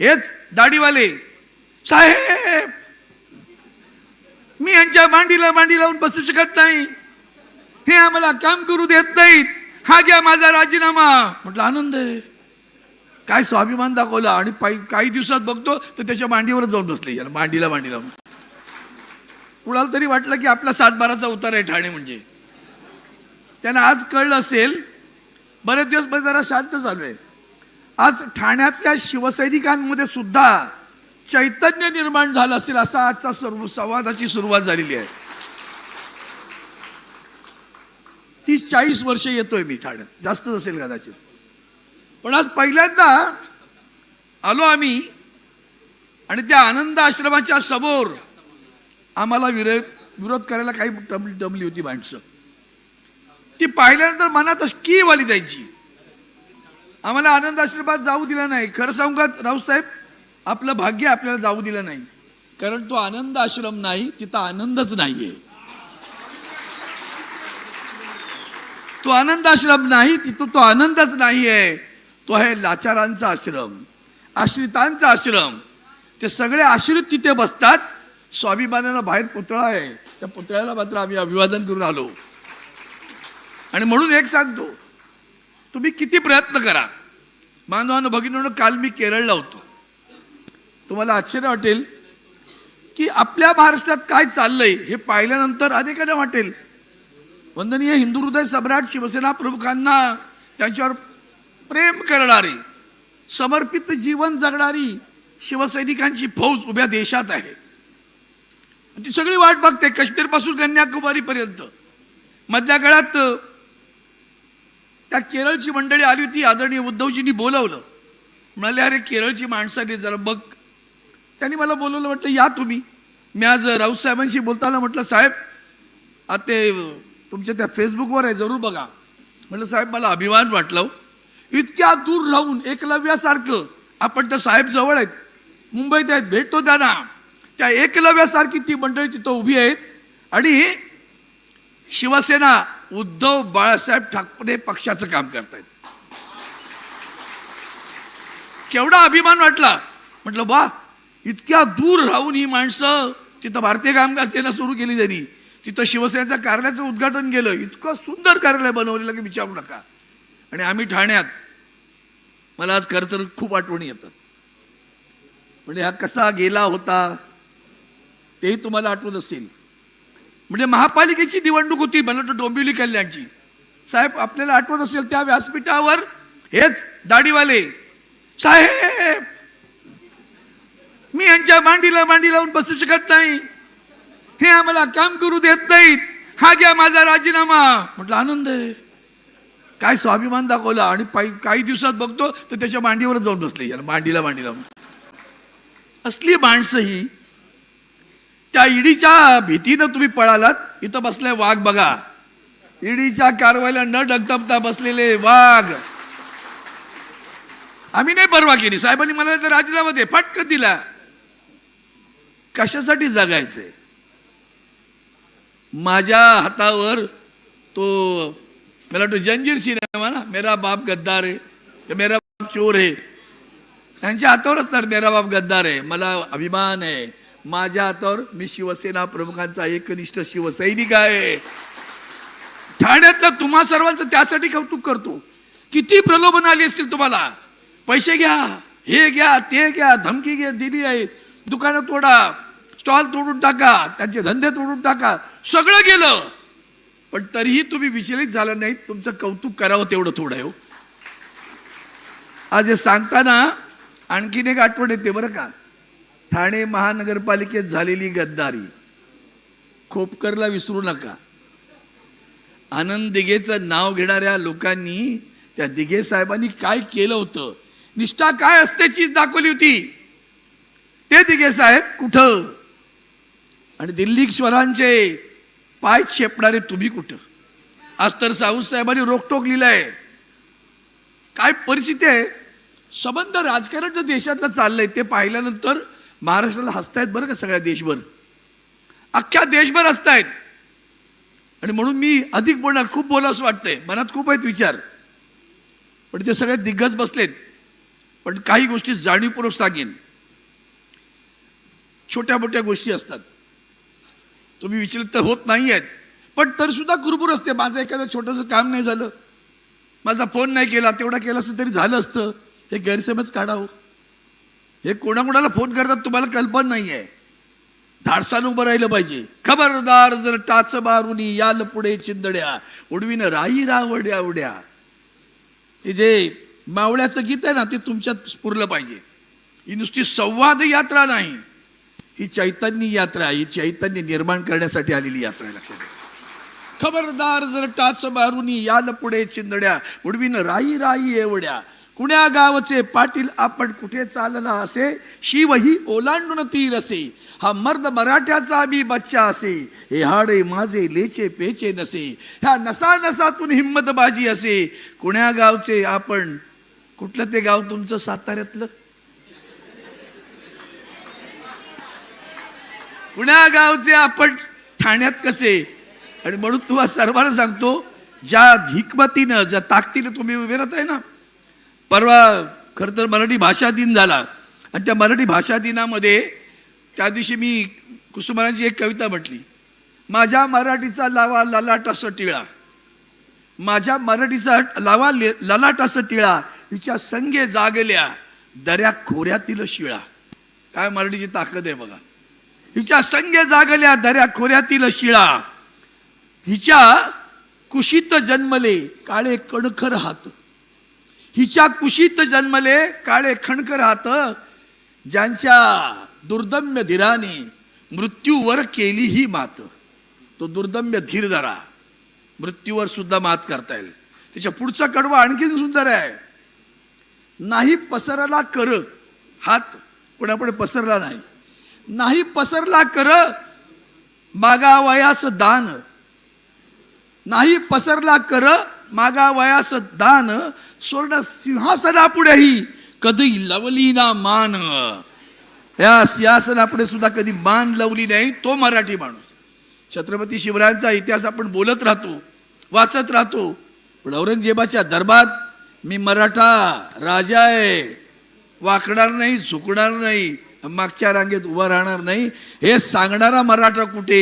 हेच दाढीवाले. साहेब! मी यांच्या मांडीला मांडी लावून बसू शकत नाही. हे आम्हाला काम करू देत नाहीत. हा घ्या माझा राजीनामा. म्हटलं आनंद आहे. काय स्वाभिमान दाखवला आणि पाय काही दिवसात बघतो तर त्याच्या मांडीवरच जाऊन बसले. याला मांडीला मांडी लावून. कुणाला तरी वाटलं की आपला सातबाराचा उतार आहे ठाणे म्हणजे. त्यांना आज कळलं असेल बरेच दिवस जरा शांत चालू आहे. आज ठाण्यातल्या शिवसैनिकांमध्ये सुद्धा चैतन्य निर्माण झालं असेल असा आजचा सर्व संवादाची सुरुवात झालेली आहे. तीस चाळीस वर्ष येतोय मी ठाण्यात. जास्तच असेल कदाचित. पण आज पहिल्यांदा आलो आम्ही आणि त्या आनंद आश्रमाच्या समोर आम्हाला विरोध विरोध करायला काही दम दमली होती माणसं. ती पाहिल्यानंतर मनात की वाली त्यांची आम्हाला आनंद आश्रमात जाऊ दिला नाही. खरं सांगू का राऊसाहेब आपलं भाग्य आपल्याला जाऊ दिलं नाही. कारण तो आनंद आश्रम नाही तिथं आनंदच नाहीये. तो आनंद आश्रम नाही तिथं तो आनंदच नाहीये. तो आहे लाचारांचा आश्रम आश्रितांचा आश्रम. ते सगळे आश्रित तिथे बसतात. स्वाभिमानानं बाहेर पुतळा आहे. त्या पुतळ्याला मात्र आम्ही अभिवादन करून आलो. आणि म्हणून एक सांगतो तुम्ही किती प्रयत्न करा. बांधवानं भगिनीनं काल मी केरळला होतो. तुम्हाला आश्चर्य वाटेल की आपल्या महाराष्ट्रात काय चाललंय हे पाहिल्यानंतर अनेकांना वाटेल. वंदनीय हिंदू हृदय सम्राट शिवसेना प्रमुखांना त्यांच्यावर प्रेम करणारी समर्पित जीवन जगणारी शिवसैनिकांची फौज उभ्या देशात आहे. ती सगळी वाट बघते काश्मीरपासून कन्याकुमारीपर्यंत. मधल्या काळात त्या केरळची मंडळी आली होती आदरणीय उद्धवजींनी बोलवलं. म्हणाले अरे केरळची माणसाने जरा बघ. त्यांनी मला बोलवलं म्हटलं या तुम्ही. मी आज राऊतसाहेबांशी बोलताना म्हटलं साहेब आता ते तुमच्या त्या फेसबुकवर आहे जरूर बघा. म्हटलं साहेब मला अभिमान वाटलं हो. इतक्या दूर राहून एकलव्यासारखं आपण त्या साहेब जवळ आहेत. मुंबईत आहेत भेटतो त्यांना. त्या एकलव्यासारखी ती मंडळी तिथं उभी आहेत. आणि शिवसेना उद्धव बाळासाहेब ठाकरे पक्षाचं काम करतायत. केवढा अभिमान वाटला. म्हटलं वा इतक्या दूर राहून ही माणसं तिथं भारतीय कामगार सेना सुरू केली त्यांनी. तिथं शिवसेनेच्या कार्यालयाचं उद्घाटन केलं. इतकं सुंदर कार्यालय बनवलेलं की विचारू नका. आणि आम्ही ठाण्यात मला आज खरं तर खूप आठवणी येतात. म्हणजे हा कसा गेला होता तेही तुम्हाला आठवत असेल. म्हणजे महापालिकेची निवडणूक होती मला वाटतं डोंबिवली कल्याणची. साहेब आपल्याला आठवत असेल त्या व्यासपीठावर हेच दाढीवाले. साहेब मी यांच्या मांडीला मांडी लावून बसू शकत नाही. हे आम्हाला काम करू देत नाहीत. हा घ्या माझा राजीनामा. म्हटलं आनंद आहे. काय स्वाभिमान दाखवला आणि काही दिवसात बघतो तर त्याच्या मांडीवर जाऊन बसले. याला मांडीला मांडी लावून. असली माणसं ही त्या ईडीच्या भीतीनं तुम्ही पळालात इथं बसले वाघ बघा. ईडीच्या कारवाईला न डगदबता बसलेले वाघ. आम्ही नाही परवा केली. साहेबांनी मला तर राजीनामा दे फटकन दिला. कशासाठी जगायचंय माझ्या हातावर तो मला वाटतं जंजीर सिनेमा ना मेरा बाप गद्दार आहे मेरा बाप चोर आहे. त्यांच्या हातावरच तर मेरा बाप गद्दार आहे. मला अभिमान आहे. माझ्या हातावर मी शिवसेना प्रमुखांचा एकनिष्ठ शिवसैनिक आहे. ठाण्यातलं तुम्हा सर्वांचं त्यासाठी कौतुक करतो. किती प्रलोभन आली असतील तुम्हाला? पैसे घ्या हे घ्या ते घ्या धमकी घ्या दिली आहे. दुकानं तोडा स्टॉल तोडून टाका त्यांचे धंदे तोडून टाका सगळं गेलं. पण तरीही तुम्ही विचलित झालं नाहीत तुमचं कौतुक करावं तेवढं थोडं आहे हो. आज हे सांगताना आणखीन एक आठवण येते बरं का? ठाणे महानगरपालिकेत झालेली गद्दारी. खोपकरला विसरू नका. आनंद दिघेचं नाव घेणाऱ्या लोकांनी त्या दिघे साहेबांनी काय केलं होतं? निष्ठा काय असते चीज दाखवली होती? ते दिघे साहेब कुठं? आणि दिल्लीश्वरांचे पाय छेपणारे तुम्ही कुठं? आज तर साऊद साहेबांनी रोकटोक लिहिलंय. काय परिस्थिती आहे? संबंध राजकारण जे देशातलं चाललंय. ते पाहिल्यानंतर महाराष्ट्राला हसतायत बरं का सगळ्या देशभर? अख्ख्या देशभर हसतायत. आणि म्हणून मी अधिक बोलणार खूप बोलावंसं वाटतंय. मनात खूप आहेत विचार. पण ते सगळे दिग्गज बसलेत. पण काही गोष्टी जाणीवपूर्वक सांगेन. छोट्या मोठ्या गोष्टी असतात. तुम्ही विचलित तर होत नाही आहेत पण तर सुद्धा कुरबुर असते. माझं एखादं छोटंसं काम नाही झालं. माझा फोन नाही केला तेवढा केला असतं तरी झालं असतं. हे गैरसमज काढावं. हे कोणाकोणाला फोन करतात तुम्हाला कल्पना नाही आहे धाडसानं उभं राहिलं पाहिजे. खबरदार जर टाच मारून याल पुढे चिंदड्या. उडवीन राई रावड्या उड्या. ते जे मावळ्याचं गीत आहे ना ते तुमच्यात स्फुरलं पाहिजे. ही नुसती संवाद यात्रा नाही. ही चैतन्य यात्रा ही चैतन्य निर्माण करण्यासाठी आलेली यात्रा आहे लक्षात खबरदार जर टाच मारून याल पुढे चिंदड्या. उडवीन राई राई एवढ्या. कुण्या गावचे पाटील आपण कुठे चालला असे? शिवही ओलांडून तीर असे. हा मर्द मराठ्याचा बी बच्चा असे. हे हाडे माझे लेचे पेचे नसे. ह्या नसा नसातून हिंमत बाजी असे. कुण्या गावचे आपण कुठलं ते गाव तुमचं साताऱ्यातलं? कुण्या गावचे आपण ठाण्यात कसे? आणि म्हणून तुम्हाला सर्वांना सांगतो ज्या हिकमतीनं ज्या ताकदीनं तुम्ही उभे राहताय आहे ना परवा खरं तर मराठी भाषा दिन झाला. आणि त्या मराठी भाषा दिनामध्ये त्या दिवशी मी कुसुमारांची एक कविता म्हटली. माझ्या मराठीचा लावा ललाट टिळा. माझ्या मराठीचा लावा ले- ललाट टिळा. हिच्या संगे जागल्या दऱ्या खोऱ्यातील शिळा. काय मराठीची ताकद आहे बघा. हिच्या संगे जागल्या दऱ्या खोऱ्यातील शिळा. हिच्या कुशीत जन्मले काळे कणखर हात. हिच्या कुशीत जन्मले काळे खणकर हात ज्यांच्या दुर्दम्य धीराने मृत्यूवर केली ही मात. तो दुर्दम्य धीर धरा मृत्यूवर सुद्धा मात करता येईल. त्याच्या पुढचा कडवा आणखीन सुंदर आहे. नाही पसरला कर हात कोणापुढे पसरला नाही. नाही पसरला कर मागावयास दान. नाही पसरला कर मागावयास दान स्वर्ण सिंहासनापुढेही कधी लवली ना मान. या सिंहासनापुढे सुद्धा कधी मान लावली नाही तो मराठी माणूस. छत्रपती शिवरायांचा इतिहास आपण बोलत राहतो वाचत राहतो पण औरंगजेबाच्या दरबारात मी मराठा राजा आहे वाकणार नाही झुकणार नाही मागच्या रांगेत उभा राहणार नाही हे सांगणारा मराठा कुठे?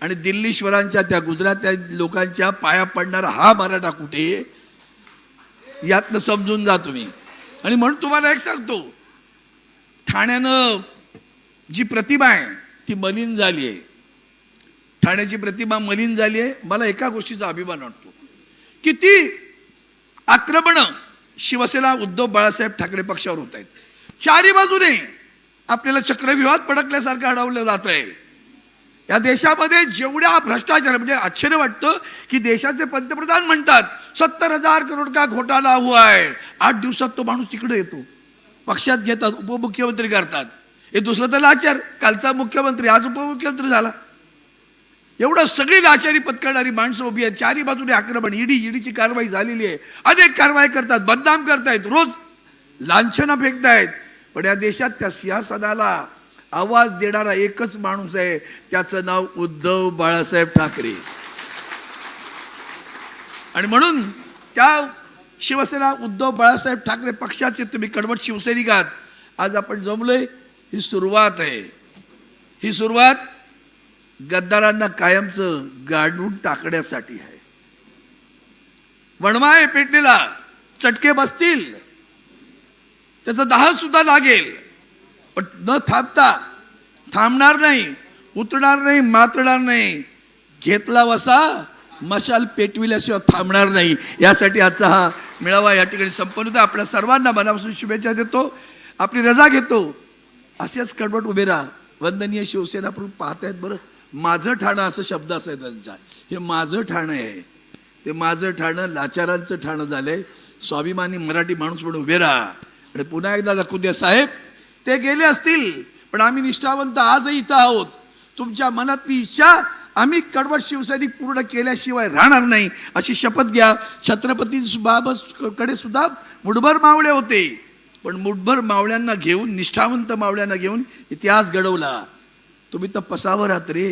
आणि दिल्लीश्वरांच्या त्या गुजरात्या लोकांच्या पाया पडणारा हा मराठा कुठे? यातनं समजून जा तुम्ही. आणि म्हणून तुम्हाला एक सांगतो. ठाण्यानं जी प्रतिमा आहे ती मलिन झाली आहे. ठाण्याची प्रतिमा मलिन झाली आहे. मला एका गोष्टीचा अभिमान वाटतो. किती आक्रमण शिवसेना उद्धव बाळासाहेब ठाकरे पक्षावर होत आहेत. चारी बाजूने आपल्याला चक्रव्यूहात पडकल्यासारखं अडवलं जात आहे या देशामध्ये जेवढ्या भ्रष्टाचार म्हणजे आश्चर्य वाटतं की देशाचे पंतप्रधान म्हणतात सत्तर हजार करोड का घोटाळा हुआ आहे? आठ दिवसात तो माणूस तिकडे येतो. पक्षात घेतात उपमुख्यमंत्री करतात. हे दुसरं तर लाचार. कालचा मुख्यमंत्री आज उपमुख्यमंत्री झाला. एवढं सगळी लाचारी पत्करणारी माणसं उभी आहेत. चारी बाजूने आक्रमण ईडी ईडीची कारवाई झालेली आहे. अनेक कारवाई करतात बदनाम करतायत. रोज लांछनं फेकतायत. पण या देशात त्या सिंहासनाला आवाज देणारा एकच माणूस आहे त्याचं नाव उद्धव बाळासाहेब ठाकरे. आणि म्हणून त्या शिवसेना उद्धव बाळासाहेब ठाकरे पक्षाचे तुम्ही कडवट शिवसैनिक आहात. आज आपण जमलोय ही सुरुवात आहे. ही सुरुवात गद्दारांना कायमचं गाडून टाकण्यासाठी आहे. वणवा आहे पेटलेला चटके बसतील. त्याचा दाह सुद्धा लागेल. पण न थांबता थांबणार नाही उतरणार नाही मातणार नाही. घेतला वसा मशाल पेटविल्याशिवाय थांबणार नाही. यासाठी आजचा हा मेळावा या ठिकाणी संपन्न होता. आपल्या सर्वांना मनापासून शुभेच्छा देतो. आपली रजा घेतो. असेच कडवट उभे राहा. वंदनीय शिवसेना प्रमुख पाहतायत बरं. माझं ठाणं असं शब्द असायचा त्यांचा. हे माझं ठाणं आहे. ते माझं ठाणं लाचारांचं ठाणं झालं आहे स्वाभिमानी मराठी माणूस म्हणून उभे राहा. आणि पुन्हा एकदा दाखवू द्या साहेब ते गेले असतील. पण आम्ही निष्ठावंत आजही इथं आहोत. तुमच्या मनातली इच्छा आम्ही कडवट शिवसैनिक पूर्ण केल्याशिवाय राहणार नाही अशी शपथ घ्या. छत्रपती बाबत कडे सुद्धा मुठभर मावळे होते. पण मुठभर मावळ्यांना घेऊन निष्ठावंत मावळ्यांना घेऊन इतिहास घडवला. तुम्ही तर पसावर आहात रे.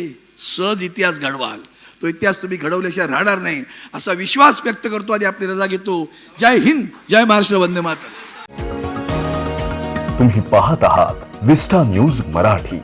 सहज इतिहास घडवाल. तो इतिहास तुम्ही घडवल्याशिवाय राहणार नाही असा विश्वास व्यक्त करतो आणि आपली रजा घेतो. जय हिंद जय महाराष्ट्र वंदे मातरम. तुम्ही पाहत आहात विस्टा न्यूज मराठी.